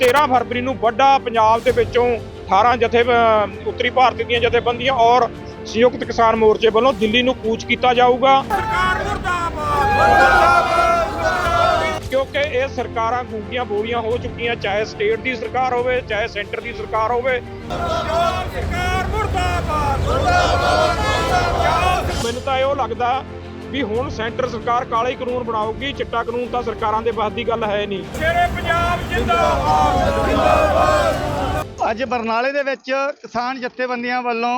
13 ਫਰਵਰੀ ਨੂੰ ਵੱਡਾ ਪੰਜਾਬ ਦੇ ਵਿੱਚੋਂ 18 ਜਥੇ ਉੱਤਰੀ ਭਾਰਤ ਦੀਆਂ ਜਥੇਬੰਦੀਆਂ ਔਰ ਸੰਯੁਕਤ ਕਿਸਾਨ ਮੋਰਚੇ ਵੱਲੋਂ ਦਿੱਲੀ ਨੂੰ ਕੂਚ ਕੀਤਾ ਜਾਊਗਾ। ਕਿਉਂਕਿ ਇਹ ਸਰਕਾਰਾਂ ਗੂੰਗੀਆਂ ਬੋਲੀਆਂ ਹੋ ਚੁੱਕੀਆਂ ਚਾਹੇ ਸਟੇਟ ਦੀ ਸਰਕਾਰ ਹੋਵੇ ਚਾਹੇ ਸੈਂਟਰ ਦੀ ਸਰਕਾਰ ਹੋਵੇ। ਮੈਨੂੰ ਤਾਂ ਇਹੋ ਲੱਗਦਾ ਵੀ ਹੁਣ ਸੈਂਟਰ ਸਰਕਾਰ ਕਾਲੇ ਕਾਨੂੰਨ ਬਣਾਉਗੀ ਚਿੱਟਾ ਕਾਨੂੰਨ ਤਾਂ ਸਰਕਾਰਾਂ ਦੇ ਬਸ ਦੀ ਗੱਲ ਹੈ ਨਹੀਂ। ਅੱਜ ਬਰਨਾਲੇ ਦੇ ਵਿੱਚ ਕਿਸਾਨ ਜਥੇਬੰਦੀਆਂ ਵੱਲੋਂ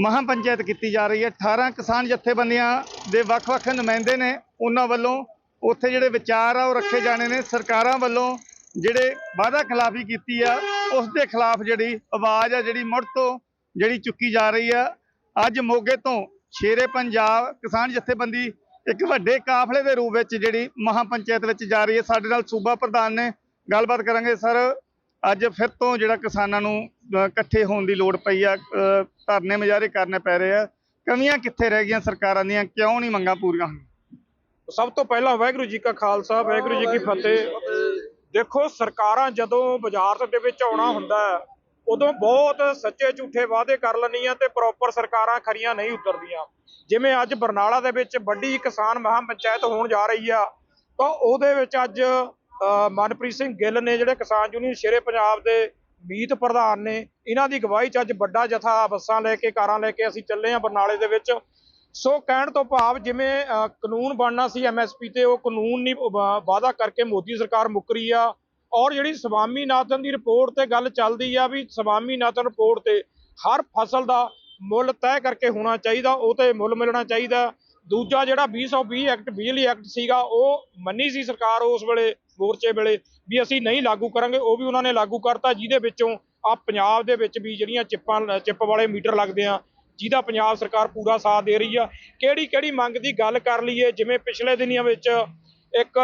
ਮਹਾਂ ਪੰਚਾਇਤ ਕੀਤੀ ਜਾ ਰਹੀ ਹੈ। 18 ਕਿਸਾਨ ਜਥੇਬੰਦੀਆਂ ਦੇ ਵੱਖ-ਵੱਖ ਨੁਮਾਇੰਦੇ ਨੇ ਉਹਨਾਂ ਵੱਲੋਂ ਉੱਥੇ ਜਿਹੜੇ ਵਿਚਾਰ ਆ ਉਹ ਰੱਖੇ ਜਾਣੇ ਨੇ। ਸਰਕਾਰਾਂ ਵੱਲੋਂ ਜਿਹੜੇ ਵਾਅਦਾ ਖਿਲਾਫੀ ਕੀਤੀ ਆ ਉਸ ਦੇ ਖਿਲਾਫ ਜਿਹੜੀ ਆਵਾਜ਼ ਆ ਜਿਹੜੀ ਮੁੜ ਤੋਂ ਜਿਹੜੀ ਚੁੱਕੀ ਜਾ ਰਹੀ ਆ ਅੱਜ ਮੋਗੇ ਤੋਂ ਸ਼ੇਰੇ ਪੰਜਾਬ ਕਿਸਾਨ ਜਥੇਬੰਦੀ ਇੱਕ ਵੱਡੇ ਕਾਫਲੇ ਦੇ ਰੂਪ ਵਿੱਚ ਜਿਹੜੀ ਮਹਾਂ ਪੰਚਾਇਤ ਵਿੱਚ ਜਾ ਰਹੀ ਹੈ। ਸਾਡੇ ਨਾਲ ਸੂਬਾ ਪ੍ਰਧਾਨ ਨੇ ਗੱਲਬਾਤ ਕਰਾਂਗੇ। ਸਰ ਅੱਜ ਫਿਰ ਤੋਂ ਜਿਹੜਾ ਕਿਸਾਨਾਂ ਨੂੰ ਇਕੱਠੇ ਹੋਣ ਦੀ ਲੋੜ ਪਈ ਆ ਧਰਨੇ ਮੁਜ਼ਾਹਰੇ ਕਰਨੇ ਪੈ ਰਹੇ ਆ। ਕਮੀਆਂ ਕਿੱਥੇ ਰਹਿ ਗਈਆਂ ਸਰਕਾਰਾਂ ਦੀਆਂ? ਕਿਉਂ ਨਹੀਂ ਮੰਗਾਂ ਪੂਰੀਆਂ ਹੋਈਆਂ? ਸਭ ਤੋਂ ਪਹਿਲਾਂ ਵਾਹਿਗੁਰੂ ਜੀ ਕਾ ਖਾਲਸਾ ਵਾਹਿਗੁਰੂ ਜੀ ਕੀ ਫਤਿਹ। ਦੇਖੋ ਸਰਕਾਰਾਂ ਜਦੋਂ ਬਾਜ਼ਾਰ ਦੇ ਵਿੱਚ ਆਉਣਾ ਹੁੰਦਾ ਹੈ, ਉਦੋਂ ਬਹੁਤ ਸੱਚੇ ਝੂਠੇ ਵਾਅਦੇ ਕਰ ਲੈਂਦੀਆਂ ਤੇ ਪ੍ਰੋਪਰ ਸਰਕਾਰਾਂ ਖਰੀਆਂ ਨਹੀਂ ਉਤਰਦੀਆਂ। ਜਿਵੇਂ ਅੱਜ ਬਰਨਾਲਾ ਦੇ ਵਿੱਚ ਵੱਡੀ ਕਿਸਾਨ ਮਹਾਂ ਪੰਚਾਇਤ ਹੋਣ ਜਾ ਰਹੀ ਆ, ਤਾਂ ਉਹਦੇ ਵਿੱਚ ਅੱਜ ਮਨਪ੍ਰੀਤ ਸਿੰਘ ਗਿੱਲ ਨੇ ਜਿਹੜੇ ਕਿਸਾਨ ਯੂਨੀਅਨ ਸ਼ੇਰੇ ਪੰਜਾਬ ਦੇ ਮੀਤ ਪ੍ਰਧਾਨ ਨੇ, ਇਹਨਾਂ ਦੀ ਅਗਵਾਈ 'ਚ ਅੱਜ ਵੱਡਾ ਜਥਾ ਬੱਸਾਂ ਲੈ ਕੇ, ਕਾਰਾਂ ਲੈ ਕੇ ਅਸੀਂ ਚੱਲੇ ਆ ਬਰਨਾਲੇ ਦੇ ਵਿੱਚ। ਸੋ ਕਹਿਣ ਤੋਂ ਭਾਵ ਜਿਵੇਂ ਕਾਨੂੰਨ ਬਣਨਾ ਸੀ ਐਮਐਸਪੀ ਤੇ, ਉਹ ਕਾਨੂੰਨ ਨਹੀਂ ਵਾਅਦਾ ਕਰਕੇ ਮੋਦੀ ਸਰਕਾਰ ਮੁੱਕਰੀ ਆ। ਔਰ ਜਿਹੜੀ ਸਵਾਮੀਨਾਥਨ ਦੀ ਰਿਪੋਰਟ ਤੇ ਗੱਲ ਚੱਲਦੀ ਆ ਵੀ ਸਵਾਮੀਨਾਥਨ ਰਿਪੋਰਟ ਤੇ ਹਰ ਫਸਲ ਦਾ ਮੁੱਲ ਤੈਅ ਕਰਕੇ ਹੋਣਾ ਚਾਹੀਦਾ, ਉਹ ਤੇ ਮੁੱਲ ਮਿਲਣਾ ਚਾਹੀਦਾ। ਦੂਜਾ ਜਿਹੜਾ 2020 ਐਕਟ, ਬਿਜਲੀ ਐਕਟ ਸੀਗਾ, ਉਹ ਮੰਨੀ ਸੀ ਸਰਕਾਰ ਉਸ ਵੇਲੇ, ਮੋਰਚੇ ਵੇਲੇ, ਵੀ ਅਸੀਂ ਨਹੀਂ ਲਾਗੂ ਕਰਾਂਗੇ, ਉਹ ਵੀ ਉਹਨਾਂ ਨੇ ਲਾਗੂ ਕਰਤਾ, ਜਿਹਦੇ ਵਿੱਚੋਂ ਆ ਪੰਜਾਬ ਦੇ ਵਿੱਚ ਵੀ ਜਿਹੜੀਆਂ ਚਿੱਪਾਂ, ਚਿੱਪ ਵਾਲੇ ਮੀਟਰ ਲੱਗਦੇ ਆ, ਜਿਹਦਾ ਪੰਜਾਬ ਸਰਕਾਰ ਪੂਰਾ ਸਾਥ ਦੇ ਰਹੀ ਆ। ਕਿਹੜੀ ਕਿਹੜੀ ਮੰਗ ਦੀ ਗੱਲ ਕਰ ਲਈਏ, ਜਿਵੇਂ ਪਿਛਲੇ ਦਿਨੀਆਂ ਵਿੱਚ ਇੱਕ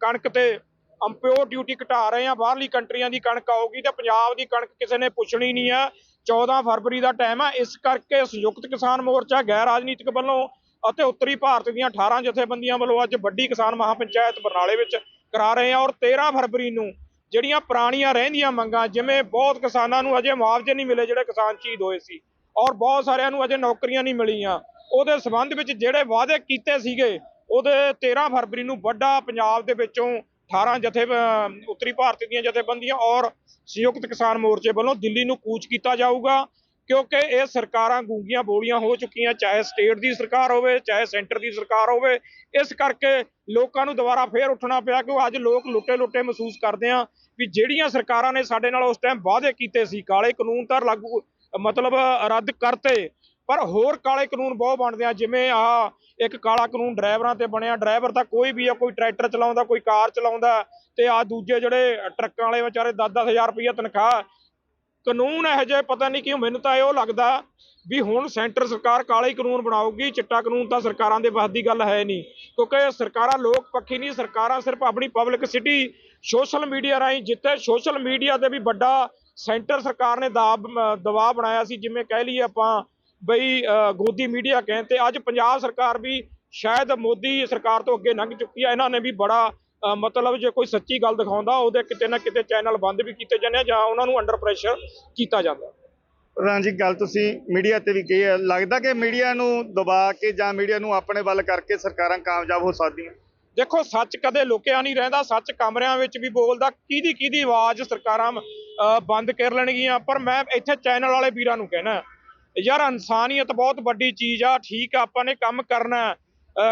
ਕਣਕ ਤੇ ਅੰਪਿਓਰ ਡਿਊਟੀ ਘਟਾ ਰਹੇ ਆ ਬਾਹਰਲੀ ਕੰਟਰੀਆਂ ਦੀ ਕਣਕ ਆਊਗੀ ਤੇ ਪੰਜਾਬ ਦੀ ਕਣਕ ਕਿਸੇ ਨੇ ਪੁੱਛਣੀ ਨਹੀਂ ਆ 14 ਫਰਵਰੀ ਦਾ ਟਾਈਮ ਆ, ਇਸ ਕਰਕੇ ਸੰਯੁਕਤ ਕਿਸਾਨ ਮੋਰਚਾ ਗੈਰ ਰਾਜਨੀਤਿਕ ਵੱਲੋਂ ਅਤੇ ਉੱਤਰੀ ਭਾਰਤ ਦੀਆਂ 18 ਜਥੇਬੰਦੀਆਂ ਵੱਲੋਂ ਅੱਜ ਵੱਡੀ ਕਿਸਾਨ ਮਹਾਪੰਚਾਇਤ ਬਰਨਾਲੇ ਵਿੱਚ ਕਰਾ ਰਹੇ ਆ ਔਰ 13 ਫਰਵਰੀ ਨੂੰ ਜਿਹੜੀਆਂ ਪੁਰਾਣੀਆਂ ਰਹਿੰਦੀਆਂ ਮੰਗਾਂ, ਜਿਵੇਂ ਬਹੁਤ ਕਿਸਾਨਾਂ ਨੂੰ ਅਜੇ ਮੁਆਵਜ਼ੇ ਨਹੀਂ ਮਿਲੇ ਜਿਹੜੇ ਕਿਸਾਨ ਸ਼ਹੀਦ ਹੋਏ ਸੀ ਔਰ ਬਹੁਤ ਸਾਰਿਆਂ ਨੂੰ ਅਜੇ ਨੌਕਰੀਆਂ ਨਹੀਂ ਮਿਲੀਆਂ। ਉਹਦੇ ਸਬੰਧ ਵਿੱਚ ਜਿਹੜੇ ਵਾਅਦੇ ਕੀਤੇ ਸੀਗੇ, ਉਹਦੇ 13 ਫਰਵਰੀ ਨੂੰ ਵੱਡਾ ਪੰਜਾਬ ਦੇ ਵਿੱਚੋਂ 18 ਜਥੇ ਉੱਤਰੀ ਭਾਰਤ ਦੀਆਂ ਜਥੇਬੰਦੀਆਂ ਔਰ ਸੰਯੁਕਤ ਕਿਸਾਨ ਮੋਰਚੇ ਵੱਲੋਂ ਦਿੱਲੀ ਨੂੰ ਕੂਚ ਕੀਤਾ ਜਾਊਗਾ, ਕਿਉਂਕਿ ਇਹ ਸਰਕਾਰਾਂ ਗੂੰਗੀਆਂ ਬੋਲੀਆਂ ਹੋ ਚੁੱਕੀਆਂ, ਚਾਹੇ ਸਟੇਟ ਦੀ ਸਰਕਾਰ ਹੋਵੇ, ਚਾਹੇ ਸੈਂਟਰ ਦੀ ਸਰਕਾਰ ਹੋਵੇ, ਇਸ ਕਰਕੇ ਲੋਕਾਂ ਨੂੰ ਦੁਬਾਰਾ ਫੇਰ ਉੱਠਣਾ ਪਿਆ ਕਿ ਅੱਜ ਲੋਕ ਲੁੱਟੇ ਲੁੱਟੇ ਮਹਿਸੂਸ ਕਰਦੇ ਆ ਵੀ ਜਿਹੜੀਆਂ ਸਰਕਾਰਾਂ ਨੇ ਸਾਡੇ ਨਾਲ ਉਸ ਟਾਈਮ ਵਾਅਦੇ ਕੀਤੇ ਸੀ, ਕਾਲੇ ਕਾਨੂੰਨ ਤਾਂ ਲਾਗੂ, ਮਤਲਬ ਰੱਦ ਕਰਤੇ ਪਰ ਹੋਰ ਕਾਲੇ ਕਾਨੂੰਨ ਬਹੁਤ ਬਣਦੇ ਆ, ਜਿਵੇਂ ਆ ਇੱਕ ਕਾਲਾ ਕਾਨੂੰਨ ਡਰਾਈਵਰਾਂ ਤੇ ਬਣਿਆ, ਡਰਾਈਵਰ ਤਾਂ ਕੋਈ ਵੀ ਆ, ਕੋਈ ਟਰੈਕਟਰ ਚਲਾਉਂਦਾ, ਕੋਈ ਕਾਰ ਚਲਾਉਂਦਾ ਤੇ ਆ ਦੂਜੇ ਜਿਹੜੇ ਟਰੱਕਾਂ ਵਾਲੇ ਵਿਚਾਰੇ 10-10000 ਰੁਪਈਆ ਤਨਖਾਹ, ਕਾਨੂੰਨ ਇਹੋ ਜਿਹੇ ਪਤਾ ਨਹੀਂ ਕਿਉਂ, ਮੈਨੂੰ ਤਾਂ ਇਹੋ ਲੱਗਦਾ ਵੀ ਹੁਣ ਸੈਂਟਰ ਸਰਕਾਰ ਕਾਲੇ ਕਾਨੂੰਨ ਬਣਾਉਗੀ ਚਿੱਟਾ ਕਾਨੂੰਨ ਤਾਂ ਸਰਕਾਰਾਂ ਦੇ ਬਸ ਦੀ ਗੱਲ ਹੈ ਨਹੀਂ, ਕਿਉਂਕਿ ਸਰਕਾਰਾਂ ਲੋਕ ਪੱਖੀ ਨਹੀਂ, ਸਰਕਾਰਾਂ ਸਿਰਫ ਆਪਣੀ ਪਬਲਿਕ ਸਿਟੀ, ਸੋਸ਼ਲ ਮੀਡੀਆ ਰਾਹੀਂ ਜਿੱਥੇ ਸੋਸ਼ਲ ਮੀਡੀਆ ਤੇ ਵੀ ਵੱਡਾ ਸੈਂਟਰ ਸਰਕਾਰ ਨੇ ਦਾਬ ਦਬਾਅ ਬਣਾਇਆ ਸੀ, ਜਿਵੇਂ ਕਹਿ ਲਈਏ ਆਪਾਂ ਬਈ ਗੋਦੀ ਮੀਡੀਆ ਕਹਿਣ ਤੇ ਅੱਜ ਪੰਜਾਬ ਸਰਕਾਰ ਵੀ ਸ਼ਾਇਦ ਮੋਦੀ ਸਰਕਾਰ ਤੋਂ ਅੱਗੇ ਲੰਘ ਚੁੱਕੀ ਆ। ਇਹਨਾਂ ਨੇ ਵੀ ਬੜਾ ਮਤਲਬ ਜੇ ਕੋਈ ਸੱਚੀ ਗੱਲ ਦਿਖਾਉਂਦਾ ਉਹਦੇ ਕਿਤੇ ਨਾ ਕਿਤੇ ਚੈਨਲ ਬੰਦ ਵੀ ਕੀਤੇ ਜਾਂਦੇ ਆ ਜਾਂ ਉਹਨਾਂ ਨੂੰ ਅੰਡਰ ਪ੍ਰੈਸ਼ਰ ਕੀਤਾ ਜਾਂਦਾ। ਪ੍ਰਧਾਨ ਜੀ ਗੱਲ ਤੁਸੀਂ ਮੀਡੀਆ ਤੇ ਵੀ ਕਹੀ ਹੈ ਲੱਗਦਾ ਕਿ ਮੀਡੀਆ ਨੂੰ ਦਬਾ ਕੇ ਜਾਂ ਮੀਡੀਆ ਨੂੰ ਆਪਣੇ ਵੱਲ ਕਰਕੇ ਸਰਕਾਰਾਂ ਕਾਮਯਾਬ ਹੋ ਸਕਦੀਆਂ? ਦੇਖੋ ਸੱਚ ਕਦੇ ਲੁਕਿਆ ਨਹੀਂ ਰਹਿੰਦਾ। ਸੱਚ ਕਮਰਿਆਂ ਵਿੱਚ ਵੀ ਬੋਲਦਾ ਕਿਹਦੀ ਕਿਹਦੀ ਆਵਾਜ਼ ਸਰਕਾਰਾਂ ਬੰਦ ਕਰ ਲੈਣਗੀਆਂ। ਪਰ ਮੈਂ ਇੱਥੇ ਚੈਨਲ ਵਾਲੇ ਵੀਰਾਂ ਨੂੰ ਕਹਿਣਾ ਯਾਰ ਇਨਸਾਨੀਅਤ ਬਹੁਤ ਵੱਡੀ ਚੀਜ਼ ਆ, ਠੀਕ ਆ, ਆਪਾਂ ਨੇ ਕੰਮ ਕਰਨਾ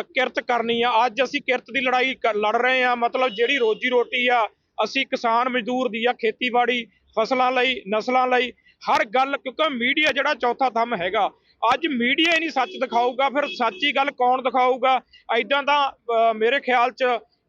ਕਿਰਤ ਕਰਨੀ ਆ। ਅੱਜ ਅਸੀਂ ਕਿਰਤ ਦੀ ਲੜਾਈ ਕਰ- ਲੜ ਰਹੇ ਆ, ਮਤਲਬ ਜਿਹੜੀ ਰੋਜੀ ਰੋਟੀ ਆ, ਅਸੀਂ ਕਿਸਾਨ ਮਜ਼ਦੂਰ ਦੀ ਆ, ਖੇਤੀਬਾੜੀ, ਫਸਲਾਂ ਲਈ, ਨਸਲਾਂ ਲਈ, ਹਰ ਗੱਲ, ਕਿਉਂਕਿ ਮੀਡੀਆ ਜਿਹੜਾ ਚੌਥਾ ਥੰਮ ਹੈਗਾ। ਅੱਜ ਮੀਡੀਆ ਹੀ ਨਹੀਂ ਸੱਚ ਦਿਖਾਊਗਾ, ਫਿਰ ਸੱਚੀ ਗੱਲ ਕੌਣ ਦਿਖਾਊਗਾ? ਐਦਾਂ ਤਾਂ ਮੇਰੇ ਖਿਆਲ 'ਚ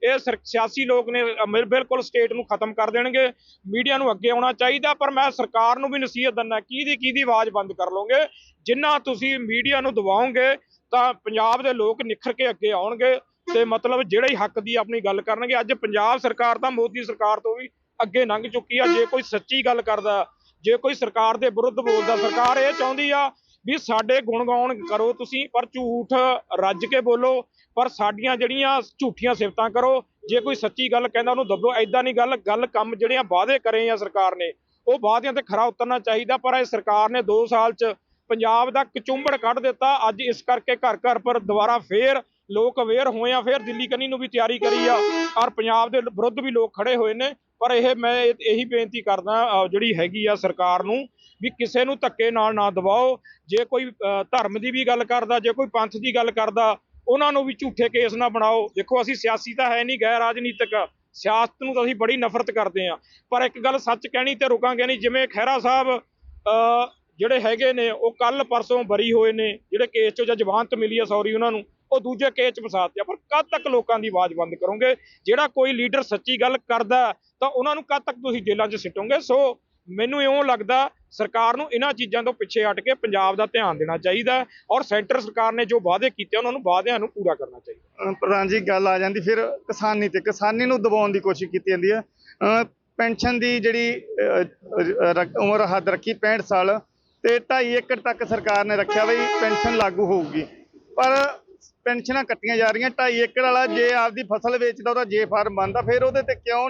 ਇਹ ਸਰ- ਸਿਆਸੀ ਲੋਕ ਨੇ ਬਿਲਕੁਲ ਸਟੇਟ ਨੂੰ ਖਤਮ ਕਰ ਦੇਣਗੇ। ਮੀਡੀਆ ਨੂੰ ਅੱਗੇ ਆਉਣਾ ਚਾਹੀਦਾ, ਪਰ ਮੈਂ ਸਰਕਾਰ ਨੂੰ ਵੀ ਨਸੀਹਤ ਦਿੰਦਾ, ਕਿਹਦੀ ਕਿਹਦੀ ਆਵਾਜ਼ ਬੰਦ ਕਰ ਲਓਗੇ? ਜਿੰਨਾ ਤੁਸੀਂ ਮੀਡੀਆ ਨੂੰ ਦਬਾਓਗੇ, ਤਾਂ ਪੰਜਾਬ ਦੇ ਲੋਕ ਨਿਖਰ ਕੇ ਅੱਗੇ ਆਉਣਗੇ। ਤੇ ਮਤਲਬ ਜਿਹੜੇ ਹੀ ਹੱਕ ਦੀ ਆਪਣੀ ਗੱਲ ਕਰਨਗੇ, ਅੱਜ ਪੰਜਾਬ ਸਰਕਾਰ ਤਾਂ ਮੋਦੀ ਸਰਕਾਰ ਤੋਂ ਵੀ ਅੱਗੇ ਲੰਘ ਚੁੱਕੀ ਆ। ਜੇ ਕੋਈ ਸੱਚੀ ਗੱਲ ਕਰਦਾ, ਜੇ ਕੋਈ ਸਰਕਾਰ ਦੇ ਵਿਰੁੱਧ ਬੋਲਦਾ, ਸਰਕਾਰ ਇਹ ਚਾਹੁੰਦੀ ਆ ਵੀ ਸਾਡੇ ਗੁਣ ਗਾਉਣ ਕਰੋ ਤੁਸੀਂ, ਪਰ ਝੂਠ ਰੱਜ ਕੇ ਬੋਲੋ, ਪਰ ਸਾਡੀਆਂ ਜਿਹੜੀਆਂ ਝੂਠੀਆਂ ਸਿਫਤਾਂ ਕਰੋ, ਜੇ ਕੋਈ ਸੱਚੀ ਗੱਲ ਕਹਿੰਦਾ ਉਹਨੂੰ ਦੱਬੋ ਐਦਾਂ ਨਹੀਂ ਗੱਲ ਗੱਲ ਕੰਮ ਜਿਹੜੀਆਂ ਵਾਅਦੇ ਕਰੇ ਆ ਸਰਕਾਰ ਨੇ, ਉਹ ਵਾਅਦਿਆਂ ਤੇ ਖਰਾ ਉਤਰਨਾ ਚਾਹੀਦਾ, ਪਰ ਇਹ ਸਰਕਾਰ ਨੇ 2 ਸਾਲ 'ਚ ਪੰਜਾਬ ਦਾ ਕਚੁੰਬੜ ਕੱਢ ਦਿੱਤਾ, ਅੱਜ ਇਸ ਕਰਕੇ ਘਰ ਘਰ ਪਰ ਦੁਬਾਰਾ ਫੇਰ ਲੋਕ ਅਵੇਅਰ ਹੋਏ ਆ, ਫੇਰ ਦਿੱਲੀ ਕੰਨੀ ਨੂੰ ਵੀ ਤਿਆਰੀ ਕਰੀ ਆ, ਔਰ ਪੰਜਾਬ ਦੇ ਵਿਰੁੱਧ ਵੀ ਲੋਕ ਖੜੇ ਹੋਏ ਨੇ ਪਰ ਇਹ ਮੈਂ ਇਹ- ਇਹੀ ਬੇਨਤੀ ਕਰਦਾ ਜਿਹੜੀ ਹੈਗੀ ਆ ਸਰਕਾਰ ਨੂੰ ਵੀ ਕਿਸੇ ਨੂੰ ਧੱਕੇ ਨਾਲ ਨਾ ਦਬਾਓ। ਜੇ ਕੋਈ ਧਰਮ ਦੀ ਵੀ ਗੱਲ ਕਰਦਾ, ਜੇ ਕੋਈ ਪੰਥ ਦੀ ਗੱਲ ਕਰਦਾ, ਉਹਨਾਂ ਨੂੰ ਵੀ ਝੂਠੇ ਕੇਸ ਨਾ ਬਣਾਓ। ਦੇਖੋ, ਅਸੀਂ ਸਿਆਸੀ ਤਾਂ ਹੈ ਨਹੀਂ, ਗੈਰ ਰਾਜਨੀਤਿਕ। ਸਿਆਸਤ ਨੂੰ ਤਾਂ ਅਸੀਂ ਬੜੀ ਨਫ਼ਰਤ ਕਰਦੇ ਆ ਪਰ ਇੱਕ ਗੱਲ ਸੱਚ ਕਹਿਣੀ ਤੇ ਰੁਕਾਂਗੇ ਨਹੀਂ, ਜਿਵੇਂ ਖਹਿਰਾ ਸਾਹਿਬ ਜਿਹੜੇ ਹੈਗੇ ਨੇ, ਉਹ ਕੱਲ ਪਰਸੋਂ ਬਰੀ ਹੋਏ ਨੇ, ਜਿਹੜੇ ਕੇਸ 'ਚੋਂ ਜਾਂ ਜ਼ਮਾਨਤ ਮਿਲੀ ਆ, ਸੌਰੀ, ਉਹਨਾਂ ਨੂੰ। ਉਹ ਦੂਜੇ ਕੇਸ 'ਚ ਫਸਾਤੇ ਆ। ਪਰ ਕਦ ਤੱਕ ਲੋਕਾਂ ਦੀ ਆਵਾਜ਼ ਬੰਦ ਕਰੋਗੇ? ਜਿਹੜਾ ਕੋਈ ਲੀਡਰ ਸੱਚੀ ਗੱਲ ਕਰਦਾ ਤਾਂ ਉਹਨਾਂ ਨੂੰ ਕਦ ਤੱਕ ਤੁਸੀਂ ਜੇਲ੍ਹਾਂ 'ਚ ਸਿੱਟੋਗੇ? ਸੋ ਮੈਨੂੰ ਇਉਂ ਲੱਗਦਾ ਸਰਕਾਰ ਨੂੰ ਇਹਨਾਂ ਚੀਜ਼ਾਂ ਤੋਂ ਪਿੱਛੇ ਹਟ ਕੇ ਪੰਜਾਬ ਦਾ ਧਿਆਨ ਦੇਣਾ ਚਾਹੀਦਾ ਔਰ ਸੈਂਟਰ ਸਰਕਾਰ ਨੇ ਜੋ ਵਾਅਦੇ ਕੀਤੇ ਉਹਨਾਂ ਨੂੰ ਵਾਅਦਿਆਂ ਨੂੰ ਪੂਰਾ ਕਰਨਾ ਚਾਹੀਦਾ ਪ੍ਰਧਾਨ ਜੀ, ਗੱਲ ਆ ਜਾਂਦੀ, ਫਿਰ ਕਿਸਾਨੀ ਤੇ ਕਿਸਾਨੀ ਨੂੰ ਦਬਾਉਣ ਦੀ ਕੋਸ਼ਿਸ਼ ਕੀਤੀ ਜਾਂਦੀ ਹੈ। ਪੈਨਸ਼ਨ ਦੀ ਜਿਹੜੀ ਉਮਰ ਹੱਦ ਰੱਖੀ 65 ਸਾਲ ਤੇ 2.5 ਏਕੜ ਤੱਕ ਸਰਕਾਰ ਨੇ ਰੱਖਿਆ ਬਈ ਪੈਨਸ਼ਨ ਲਾਗੂ ਹੋਊਗੀ। ਪਰ ਪੈਨਸ਼ਨਾਂ ਕੱਟੀਆਂ ਜਾ ਰਹੀਆਂ 2.5 ਏਕੜ ਵਾਲਾ ਜੇ ਆਪਦੀ ਫਸਲ ਵੇਚਦਾ, ਉਹਦਾ ਜੇ ਫਾਰਮ ਬਣਦਾ, ਫਿਰ ਉਹਦੇ ਤੇ ਕਿਉਂ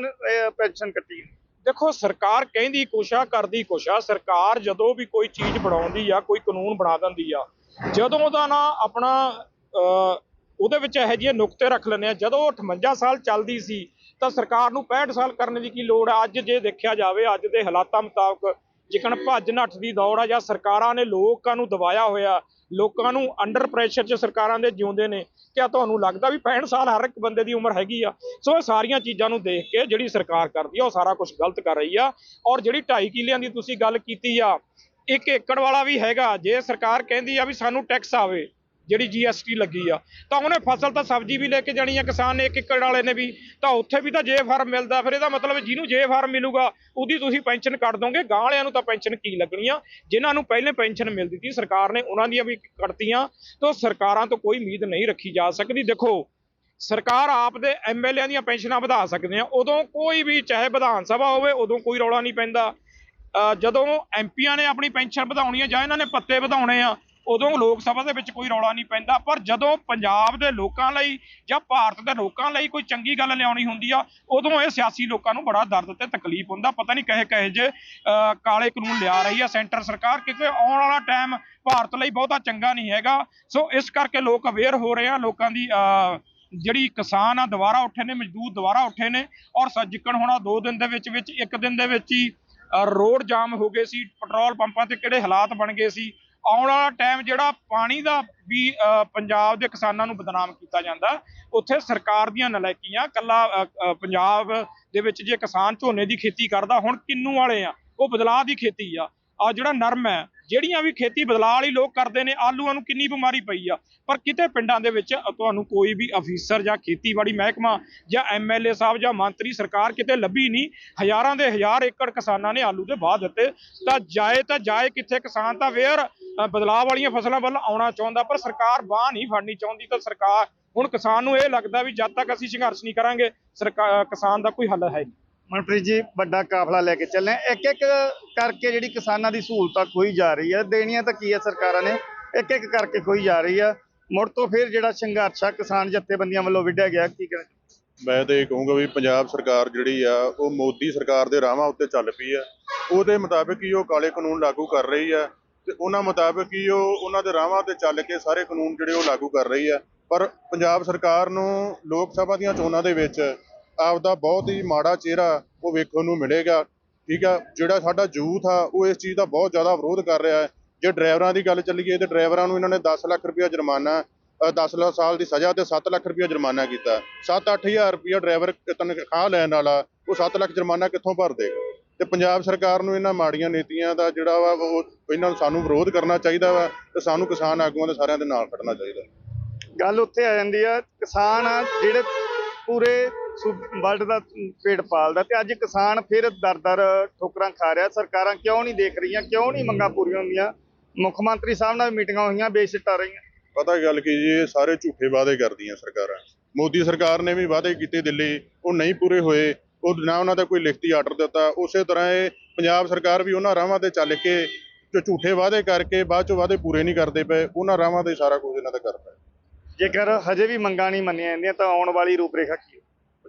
ਪੈਨਸ਼ਨ ਕੱਟੀ? ਦੇਖੋ, ਸਰਕਾਰ ਕਹਿੰਦੀ ਕੁਛ ਆ ਕਰਦੀ ਕੁਛ ਆ ਸਰਕਾਰ ਜਦੋਂ ਵੀ ਕੋਈ ਚੀਜ਼ ਬਣਾਉਂਦੀ ਆ, ਕੋਈ ਕਾਨੂੰਨ ਬਣਾ ਦਿੰਦੀ ਆ, ਜਦੋਂ ਉਹਦਾ ਨਾ ਆਪਣਾ ਉਹਦੇ ਵਿੱਚ ਇਹੋ ਜਿਹੇ ਨੁਕਤੇ ਰੱਖ ਲੈਂਦੇ ਆ, ਜਦੋਂ ਉਹ 58 ਸਾਲ ਚੱਲਦੀ ਸੀ, ਤਾਂ ਸਰਕਾਰ ਨੂੰ 65 ਸਾਲ ਕਰਨ ਦੀ ਕੀ ਲੋੜ ਆ? ਅੱਜ ਜੇ ਦੇਖਿਆ ਜਾਵੇ, ਅੱਜ ਦੇ ਹਾਲਾਤਾਂ ਮੁਤਾਬਕ ਜਿਕਣ ਭੱਜ ਨੱਠ ਦੀ ਦੌੜ ਆ ਜਾਂ ਸਰਕਾਰਾਂ ਨੇ ਲੋਕਾਂ ਨੂੰ ਦਬਾਇਆ ਹੋਇਆ, ਲੋਕਾਂ ਨੂੰ ਅੰਡਰ ਪ੍ਰੈਸ਼ਰ 'ਚ ਸਰਕਾਰਾਂ ਦੇ ਜਿਉਂਦੇ ਨੇ, ਕਿਆ ਤੁਹਾਨੂੰ ਲੱਗਦਾ ਵੀ 65 ਸਾਲ ਹਰ ਇੱਕ ਬੰਦੇ ਦੀ ਉਮਰ ਹੈਗੀ ਆ? ਸੋ ਇਹ ਸਾਰੀਆਂ ਚੀਜ਼ਾਂ ਨੂੰ ਦੇਖ ਕੇ ਜਿਹੜੀ ਸਰਕਾਰ ਕਰਦੀ ਆ, ਉਹ ਸਾਰਾ ਕੁਝ ਗਲਤ ਕਰ ਰਹੀ ਆ। ਔਰ ਜਿਹੜੀ 2.5 ਕਿੱਲਿਆਂ ਦੀ ਤੁਸੀਂ ਗੱਲ ਕੀਤੀ ਆ, ਇੱਕ ਏਕੜ ਵਾਲਾ ਵੀ ਹੈਗਾ, ਜੇ ਸਰਕਾਰ ਕਹਿੰਦੀ ਆ ਵੀ ਸਾਨੂੰ ਟੈਕਸ ਆਵੇ ਜਿਹੜੀ ਜੀਐਸਟੀ ਲੱਗੀ ਆ। ਤਾਂ ਉਹਨੇ ਫਸਲ ਤਾਂ ਸਬਜ਼ੀ ਵੀ ਲੈ ਕੇ ਜਾਣੀ ਆ, ਕਿਸਾਨ ਨੇ ਇੱਕ ਏਕੜ ਵਾਲੇ ਨੇ ਵੀ। ਤਾਂ ਉੱਥੇ ਵੀ ਤਾਂ ਜੇ ਫਾਰਮ ਮਿਲਦਾ, ਫਿਰ ਇਹਦਾ ਮਤਲਬ ਜਿਹਨੂੰ ਜੇ ਫਾਰਮ ਮਿਲੂਗਾ, ਉਹਦੀ ਤੁਸੀਂ ਪੈਨਸ਼ਨ ਕੱਟ ਦੋਗੇ। ਗਾਂ ਵਾਲਿਆਂ ਨੂੰ ਤਾਂ ਪੈਨਸ਼ਨ ਕੀ ਲੱਗਣੀ ਆ? ਜਿਨ੍ਹਾਂ ਨੂੰ ਪਹਿਲੇ ਪੈਨਸ਼ਨ ਮਿਲਦੀ ਸੀ, ਸਰਕਾਰ ਨੇ ਉਹਨਾਂ ਦੀਆਂ ਵੀ ਕੱਟਤੀਆਂ ਤਾਂ ਸਰਕਾਰਾਂ ਤੋਂ ਕੋਈ ਉਮੀਦ ਨਹੀਂ ਰੱਖੀ ਜਾ ਸਕਦੀ। ਦੇਖੋ, ਸਰਕਾਰ ਆਪ ਦੇ ਐਮਐਲਏਆਂ ਦੀਆਂ ਪੈਨਸ਼ਨਾਂ ਵਧਾ ਸਕਦੇ ਆ। ਉਦੋਂ ਕੋਈ ਵੀ, ਚਾਹੇ ਵਿਧਾਨ ਸਭਾ ਹੋਵੇ, ਉਦੋਂ ਕੋਈ ਰੌਲਾ ਨਹੀਂ ਪੈਂਦਾ। ਅਹ ਜਦੋਂ ਐਮਪੀਆਂ ਨੇ ਆਪਣੀ ਪੈਨਸ਼ਨ ਵਧਾਉਣੀ ਆ ਜਾਂ ਇਹਨਾਂ ਨੇ ਪੱਤੇ ਵਧਾਉਣੇ ਆ ਉਦੋਂ ਲੋਕ ਸਭਾ ਦੇ ਵਿੱਚ ਕੋਈ ਰੌਲਾ ਨਹੀਂ ਪੈਂਦਾ, ਪਰ ਜਦੋਂ ਪੰਜਾਬ ਦੇ ਲੋਕਾਂ ਲਈ ਜਾਂ ਭਾਰਤ ਦੇ ਲੋਕਾਂ ਲਈ ਕੋਈ ਚੰਗੀ ਗੱਲ ਲਿਆਉਣੀ ਹੁੰਦੀ ਆ, ਉਦੋਂ ਇਹ ਸਿਆਸੀ ਲੋਕਾਂ ਨੂੰ ਬੜਾ ਦਰਦ ਤੇ ਤਕਲੀਫ ਹੁੰਦਾ। ਪਤਾ ਨਹੀਂ ਕਹੇ ਕਹੇ ਜੇ ਕਾਲੇ ਕਾਨੂੰਨ ਲਿਆ ਰਹੀ ਆ ਸੈਂਟਰ ਸਰਕਾਰ, ਕਿਉਂਕਿ ਆਉਣ ਵਾਲਾ ਟਾਈਮ ਭਾਰਤ ਲਈ ਬਹੁਤਾ ਚੰਗਾ ਨਹੀਂ ਹੈਗਾ। ਸੋ ਇਸ ਕਰਕੇ ਲੋਕ ਅਵੇਅਰ ਹੋ ਰਹੇ ਆ, ਲੋਕਾਂ ਦੀ ਜਿਹੜੀ ਕਿਸਾਨ ਆ, ਦੁਬਾਰਾ ਉੱਠੇ ਨੇ, ਮਜ਼ਦੂਰ ਦੁਬਾਰਾ ਉੱਠੇ ਨੇ, ਔਰ ਸੱਜਕਣ ਹੋਣਾ 2 ਦਿਨ ਦੇ ਵਿੱਚ ਵਿੱਚ, ਇੱਕ ਦਿਨ ਦੇ ਵਿੱਚ ਹੀ ਰੋਡ ਜਾਮ ਹੋ ਗਏ ਸੀ, ਪੈਟਰੋਲ ਪੰਪਾਂ ਤੇ ਕਿਹੜੇ ਹਾਲਾਤ ਬਣ ਗਏ ਸੀ ਆਉਣ ਵਾਲਾ ਟਾਈਮ ਜਿਹੜਾ ਪਾਣੀ ਦਾ ਵੀ ਪੰਜਾਬ ਦੇ ਕਿਸਾਨਾਂ ਨੂੰ ਬਦਨਾਮ ਕੀਤਾ ਜਾਂਦਾ, ਉੱਥੇ ਸਰਕਾਰ ਦੀਆਂ ਨਲਾਇਕੀਆਂ ਕੱਲਾ ਪੰਜਾਬ ਦੇ ਵਿੱਚ ਜੇ ਕਿਸਾਨ ਝੋਨੇ ਦੀ ਖੇਤੀ ਕਰਦਾ, ਹੁਣ ਕਿੰਨੂ ਵਾਲੇ ਆ? ਉਹ ਬਦਲਾਅ ਦੀ ਖੇਤੀ ਆ। ਆ ਜਿਹੜਾ ਨਰਮ ਹੈ ਜਿਹੜੀਆਂ ਵੀ ਖੇਤੀ ਬਦਲਾਅ ਵਾਲੀ ਲੋਕ ਕਰਦੇ ਨੇ, ਆਲੂਆਂ ਨੂੰ ਕਿੰਨੀ ਬਿਮਾਰੀ ਪਈ ਆ। ਪਰ ਕਿਤੇ ਪਿੰਡਾਂ ਦੇ ਵਿੱਚ ਤੁਹਾਨੂੰ ਕੋਈ ਵੀ ਅਫੀਸਰ ਜਾਂ ਖੇਤੀਬਾੜੀ ਮਹਿਕਮਾ ਜਾਂ ਐਮਐਲਏ ਸਾਹਿਬ ਜਾਂ ਮੰਤਰੀ ਸਰਕਾਰ ਕਿਤੇ ਲੱਭੀ ਨਹੀਂ। ਹਜ਼ਾਰਾਂ ਦੇ ਹਜ਼ਾਰ ਏਕੜ ਕਿਸਾਨਾਂ ਨੇ ਆਲੂ ਦੇ ਵਾਹ ਦਿੱਤੇ। ਤਾਂ ਜਾਏ ਤਾਂ ਜਾਏ, ਕਿੱਥੇ ਕਿਸਾਨ ਤਾਂ ਵੇਅਰ ਬਦਲਾਅ ਵਾਲੀਆਂ ਫਸਲਾਂ ਵੱਲ ਆਉਣਾ ਚਾਹੁੰਦਾ, ਪਰ ਸਰਕਾਰ ਬਾਹ ਨਹੀਂ ਫੜਨੀ ਚਾਹੁੰਦੀ। ਤਾਂ ਸਰਕਾਰ, ਹੁਣ ਕਿਸਾਨ ਨੂੰ ਇਹ ਲੱਗਦਾ ਵੀ ਜਦ ਤੱਕ ਅਸੀਂ ਸੰਘਰਸ਼ ਨਹੀਂ ਕਰਾਂਗੇ ਸਰਕਾਰ ਕਿਸਾਨ ਦਾ ਕੋਈ ਹੱਲ ਹੈ ਨਹੀਂ। ਮਨਪ੍ਰੀਤ ਜੀ, ਵੱਡਾ ਕਾਫਲਾ ਲੈ ਕੇ ਚੱਲੇ ਇੱਕ ਇੱਕ ਕਰਕੇ ਜਿਹੜੀ ਕਿਸਾਨਾਂ ਦੀ ਸਹੂਲਤਾਂ ਖੋਈ ਜਾ ਰਹੀ ਹੈ, ਦੇਣੀਆਂ ਤਾਂ ਕੀ ਹੈ ਸਰਕਾਰਾਂ ਨੇ ਇੱਕ ਇੱਕ ਕਰਕੇ ਖੋਈ ਜਾ ਰਹੀ ਹੈ। ਮੁੜ ਤੋਂ ਫਿਰ ਜਿਹੜਾ ਸੰਘਰਸ਼ ਆ, ਕਿਸਾਨ ਜਥੇਬੰਦੀਆਂ ਵੱਲੋਂ ਵਿੱਢਿਆ ਗਿਆ, ਕੀ ਕਰਾਂ ਮੈਂ ਤੇ ਇਹ ਕਹੂੰਗਾ ਵੀ ਪੰਜਾਬ ਸਰਕਾਰ ਜਿਹੜੀ ਆ, ਉਹ ਮੋਦੀ ਸਰਕਾਰ ਦੇ ਰਾਹਾਂ ਉੱਤੇ ਚੱਲ ਪਈ ਆ। ਉਹਦੇ ਮੁਤਾਬਕ ਹੀ ਉਹ ਕਾਲੇ ਕਾਨੂੰਨ ਲਾਗੂ ਕਰ ਰਹੀ ਆ ਤੇ ਉਹਨਾਂ ਮੁਤਾਬਕ ਹੀ ਉਹ ਉਹਨਾਂ ਦੇ ਰਾਹਾਂ ਤੇ ਚੱਲ ਕੇ ਸਾਰੇ ਕਾਨੂੰਨ ਜਿਹੜੇ ਉਹ ਲਾਗੂ ਕਰ ਰਹੀ ਆ। ਪਰ ਪੰਜਾਬ ਸਰਕਾਰ ਨੂੰ ਲੋਕ ਸਭਾ ਦੀਆਂ ਚੋਣਾਂ ਦੇ ਵਿੱਚ ਆਪਦਾ ਬਹੁਤ ਹੀ ਮਾੜਾ ਚਿਹਰਾ ਉਹ ਵੇਖਣ ਨੂੰ ਮਿਲੇਗਾ ਠੀਕ ਆ? ਜਿਹੜਾ ਸਾਡਾ ਯੂਥ ਆ ਉਹ ਇਸ ਚੀਜ਼ ਦਾ ਬਹੁਤ ਜ਼ਿਆਦਾ ਵਿਰੋਧ ਕਰ ਰਿਹਾ ਹੈ। ਜੇ ਡਰਾਈਵਰਾਂ ਦੀ ਗੱਲ ਚੱਲੀਏ ਤੇ ਡਰਾਈਵਰਾਂ ਨੂੰ ਇਹਨਾਂ ਨੇ 10 ਲੱਖ ਰੁਪਇਆ ਜੁਰਮਾਨਾ ਅ, 10 ਲੱਖ ਸਾਲ ਦੀ ਸਜ਼ਾ ਤੇ 7 ਲੱਖ ਰੁਪਇਆ ਜੁਰਮਾਨਾ ਕੀਤਾ। 7-8000 ਰੁਪਇਆ ਡਰਾਈਵਰ ਤਨਖਾਹ ਲੈਣ ਵਾਲਾ ਉਹ 7 ਲੱਖ ਜੁਰਮਾਨਾ ਕਿੱਥੋਂ ਭਰ ਦੇਗਾ? ਤੇ ਪੰਜਾਬ ਸਰਕਾਰ ਨੂੰ ਇਹਨਾਂ ਮਾੜੀਆਂ ਨੀਤੀਆਂ ਦਾ ਜਿਹੜਾ ਵਾ ਉਹ ਇਹਨਾਂ ਨੂੰ ਸਾਨੂੰ ਵਿਰੋਧ ਕਰਨਾ ਚਾਹੀਦਾ ਵਾ ਤੇ ਸਾਨੂੰ ਕਿਸਾਨ ਆਗੂਆਂ ਦੇ ਸਾਰਿਆਂ ਦੇ ਨਾਲ ਖੜਨਾ ਚਾਹੀਦਾ। ਗੱਲ ਉੱਥੇ ਆ ਜਾਂਦੀ ਆ ਕਿਸਾਨ ਆ ਜਿਹੜੇ ਪੂਰੇ ਵਰਲਡ ਦਾ ਪੇਟ ਪਾਲਦਾ ਤੇ ਅੱਜ ਕਿਸਾਨ ਫਿਰ ਦਰ ਦਰ ਠੋਕਰਾਂ ਖਾ ਰਿਹਾ। ਸਰਕਾਰਾਂ ਕਿਉਂ ਨਹੀਂ ਦੇਖ ਰਹੀਆਂ ਕਿਉਂ ਨਹੀਂ ਮੰਗਾਂ ਪੂਰੀਆਂ ਹੁੰਦੀਆਂ? ਮੁੱਖ ਮੰਤਰੀ ਸਾਹਿਬ ਨਾਲ ਮੀਟਿੰਗਾਂ ਹੋਈਆਂ ਬੇਸਿੱਟਾ ਰਹੀਆਂ। ਪਤਾ ਗੱਲ ਕੀ ਜੀ ਇਹ ਸਾਰੇ ਝੂਠੇ ਵਾਅਦੇ ਕਰਦੀਆਂ ਸਰਕਾਰਾਂ। ਮੋਦੀ ਸਰਕਾਰ ਨੇ ਵੀ ਵਾਅਦੇ ਕੀਤੇ ਦਿੱਲੀ ਉਹ ਨਹੀਂ ਪੂਰੇ ਹੋਏ। ਉਹ ਨਾ ਉਹਨਾਂ ਦਾ ਕੋਈ ਲਿਖਤੀ ਆਰਡਰ ਦਿੱਤਾ। ਉਸੇ ਤਰ੍ਹਾਂ ਇਹ ਪੰਜਾਬ ਸਰਕਾਰ ਵੀ ਉਹਨਾਂ ਰਾਹਾਂ ਤੇ ਚੱਲ ਕੇ ਜੋ ਝੂਠੇ ਵਾਅਦੇ ਕਰਕੇ ਬਾਅਦ ਚੋਂ ਵਾਅਦੇ ਪੂਰੇ ਨਹੀਂ ਕਰਦੇ ਪਏ ਉਹਨਾਂ ਰਾਹਾਂ ਤੇ ਸਾਰਾ ਕੁਝ ਇਹਨਾਂ ਦਾ ਕਰਦਾ ਜੇਕਰ ਹਜੇ ਵੀ ਮੰਗਾਂ ਨਹੀਂ ਮੰਨੀਆਂ ਜਾਂਦੀਆਂ ਤਾਂ ਆਉਣ ਵਾਲੀ ਰੂਪਰੇਖਾ ਕੀ?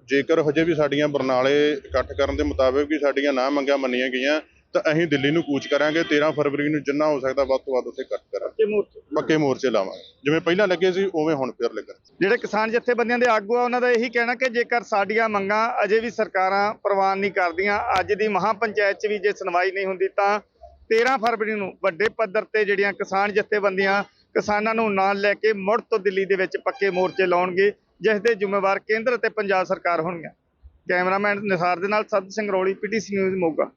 ਜੇਕਰ ਹਜੇ ਵੀ ਸਾਡੀਆਂ ਬਰਨਾਲੇ ਇਕੱਠ ਕਰਨ ਦੇ ਮੁਤਾਬਕ ਵੀ ਸਾਡੀਆਂ ਨਾ ਮੰਗਾਂ ਮੰਨੀਆਂ ਗਈਆਂ ਤਾਂ ਅਸੀਂ ਦਿੱਲੀ ਨੂੰ ਕੂਚ ਕਰਾਂਗੇ। 13 ਫਰਵਰੀ ਨੂੰ ਜਿੰਨਾ ਹੋ ਸਕਦਾ ਵੱਧ ਤੋਂ ਵੱਧ ਉੱਥੇ ਇਕੱਠ ਕਰਾਂਗੇ। ਕਿ ਮੋਰਚੇ। ਪੱਕੇ ਮੋਰਚੇ ਲਾਵਾਂਗੇ। ਜਿਵੇਂ ਪਹਿਲਾਂ ਲੱਗੇ ਸੀ ਉਵੇਂ ਹੁਣ ਫਿਰ ਲੱਗਣ ਜਿਹੜੇ ਕਿਸਾਨ ਜਥੇਬੰਦੀਆਂ ਦੇ ਆਗੂ ਆ ਉਹਨਾਂ ਦਾ ਇਹੀ ਕਹਿਣਾ ਕਿ ਜੇਕਰ ਸਾਡੀਆਂ ਮੰਗਾਂ ਅਜੇ ਵੀ ਸਰਕਾਰਾਂ ਪ੍ਰਵਾਨ ਨਹੀਂ ਕਰਦੀਆਂ ਅੱਜ ਦੀ ਮਹਾ ਪੰਚਾਇਤ 'ਚ ਵੀ ਜੇ ਸੁਣਵਾਈ ਨਹੀਂ ਹੁੰਦੀ ਤਾਂ 13 ਫਰਵਰੀ ਨੂੰ ਵੱਡੇ ਪੱਧਰ ਤੇ ਜਿਹੜੀਆਂ ਕਿਸਾਨ ਜਥੇਬੰਦੀਆਂ ਕਿਸਾਨਾਂ ਨੂੰ ਨਾਲ ਲੈ ਕੇ ਮੁੜ ਤੋਂ ਦਿੱਲੀ ਦੇ ਵਿੱਚ ਪੱਕੇ ਮੋਰਚੇ ਲਾਉਣਗੇ। ਜਿਸ ਦੇ ਜ਼ਿੰਮੇਵਾਰ ਕੇਂਦਰ ਅਤੇ ਪੰਜਾਬ ਸਰਕਾਰ ਹੋਣਗੀਆਂ। ਕੈਮਰਾਮੈਨ ਨਿਸਾਰ ਦੇ ਨਾਲ ਸਤ ਸਿੰਘ ਰੌਲੀ ਪੀਟੀਸੀ ਨਿਊਜ਼ ਮੋਗਾ।